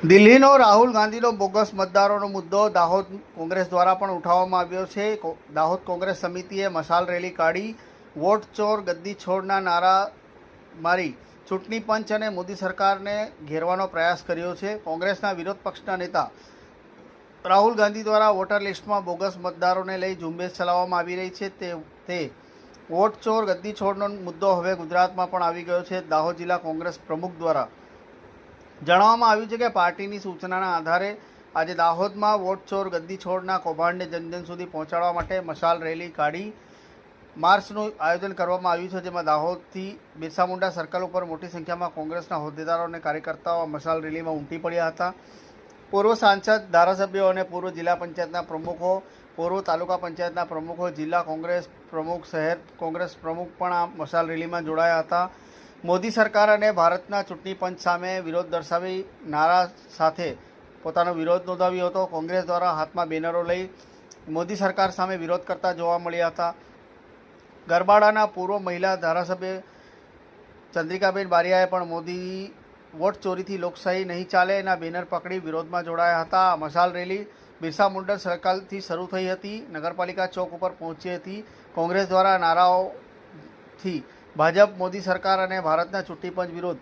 દિલ્હીનો રાહુલ ગાંધીનો બોગસ મતદારોનો મુદ્દો દાહોદ કોંગ્રેસ દ્વારા પણ ઉઠાવવામાં આવ્યો છે. દાહોદ કોંગ્રેસ સમિતિએ મશાલ રેલી કાઢી, વોટ ચોર ગદ્દી છોડના નારા મારી, ચૂંટણી પંચ અને મોદી સરકારને ઘેરવાનો પ્રયાસ કર્યો છે. કોંગ્રેસના વિરોધ પક્ષના નેતા રાહુલ ગાંધી દ્વારા વોટર લિસ્ટમાં બોગસ મતદારોને લઈ ઝુંબેશ ચલાવવામાં આવી રહી છે. તે તે વોટ ચોર ગદ્દી છોડનો મુદ્દો હવે ગુજરાતમાં પણ આવી ગયો છે. દાહોદ જિલ્લા કોંગ્રેસ પ્રમુખ દ્વારા જણાવવામાં આવ્યું છે કે પાર્ટીની સૂચનાના આધારે આજે દાહોદમાં વોટચોર ગદ્દી છોડના કૌભાંડને જનજન સુધી પહોંચાડવા માટે મશાલ રેલી કાઢી માર્ચનું આયોજન કરવામાં આવ્યું છે, જેમાં દાહોદથી બિરસા મુંડા સર્કલ ઉપર મોટી સંખ્યામાં કોંગ્રેસના હોદ્દેદારો અને કાર્યકર્તાઓ મશાલ રેલીમાં ઉમટી પડ્યા હતા. પૂર્વ સાંસદ, ધારાસભ્યો અને પૂર્વ જિલ્લા પંચાયતના પ્રમુખો, પૂર્વ તાલુકા પંચાયતના પ્રમુખો, જિલ્લા કોંગ્રેસ પ્રમુખ, શહેર કોંગ્રેસ પ્રમુખ પણ આ મશાલ રેલીમાં જોડાયા હતા. મોદી સરકાર અને ભારતના ચૂંટણી પંચ સામે વિરોધ દર્શાવી નારા સાથે પોતાનો વિરોધ નોંધાવ્યો હતો. કોંગ્રેસ દ્વારા હાથમાં બેનરો લઈ મોદી સરકાર સામે વિરોધ કરતા જોવા મળ્યા હતા. ગરબાડાના પૂર્વ મહિલા ધારાસભ્ય ચંદ્રિકાબેન બારિયાએ પણ મોદી વોટ ચોરીથી લોકશાહી નહીં ચાલે એના બેનર પકડી વિરોધમાં જોડાયા હતા. મશાલ રેલી બિરસા મુંડન સર્કલથી શરૂ થઈ હતી. નગરપાલિકા ચોક ઉપર પહોંચી હતી. કોંગ્રેસ દ્વારા નારાઓથી ભાજપ, મોદી સરકાર અને ભારતના ચૂંટણી પંચ વિરોધ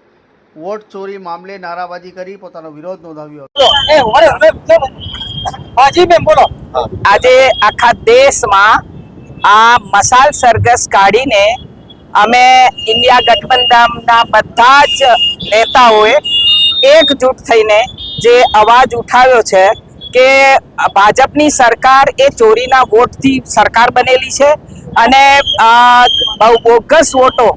વોટ ચોરી મામલે નારાબાજી કરી પોતાનો વિરોધ નોંધાવ્યો હતો. આજે આખા દેશમાં આ મસાલ સરઘસ કાઢીને અમે ઇન્ડિયા ગઠબંધનના બધા જ નેતાઓએ એકજૂટ થઈને જે અવાજ ઉઠાવ્યો છે કે ભાજપની સરકાર એ ચોરીના વોટથી સરકાર બનેલી છે અને બહુ બોગસ વોટો,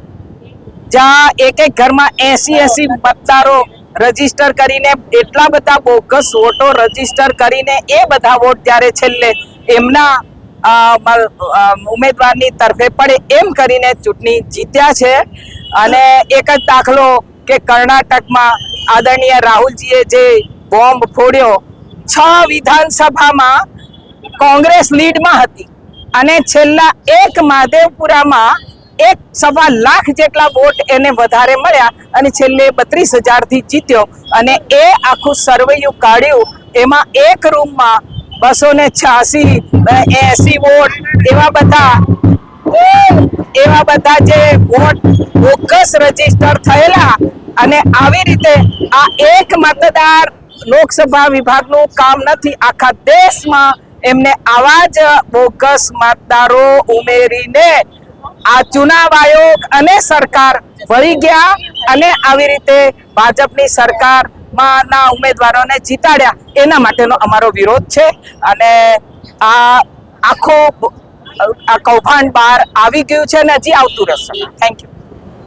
જ્યાં એક એક ઘરમાં એસી એસી મતદારો રજિસ્ટર કરીને એટલા બધા બોગસ વોટો રજિસ્ટર કરીને એ બધા વોટ ત્યારે છેલ્લે એમના ઉમેદવારની તરફે પડે એમ કરીને ચૂંટણી જીત્યા છે. અને એક જ દાખલો કે કર્ણાટકમાં આદરણીય રાહુલજીએ જે બોમ્બ ફોડ્યો, છ વિધાનસભામાં કોંગ્રેસ લીડમાં હતી. અને છેલ્લા એક મહાદેવપુરામાં એક સવા લાખ જેટલા વોટ એને વધારે મળ્યા અને છેલ્લે બત્રીસ હજારથી જીત્યો. અને એ આખું સર્વૈયું કાઢ્યું. એમાં એક રૂમમાં બસો ને છ્યાસી એસી વોટ, એવા બધા એવા બધા જે વોટ બોગસ રજિસ્ટર થયેલા. અને આવી રીતે આ એક મતદાર લોકસભા વિભાગનું કામ નથી. આખા દેશમાં એમને આવા જ બોગસ મતદારો ઉમેરીને આ ચુનાવ આયોગ અને સરકાર વળી ગયા અને આવી રીતે ભાજપની સરકારમાં ના ઉમેદવારોને જીતાડ્યા, એના માટેનો અમારો વિરોધ છે. અને આ આખો કૌભાંડ બહાર આવી ગયું છે અને હજી આવતું રહેશે. Thank you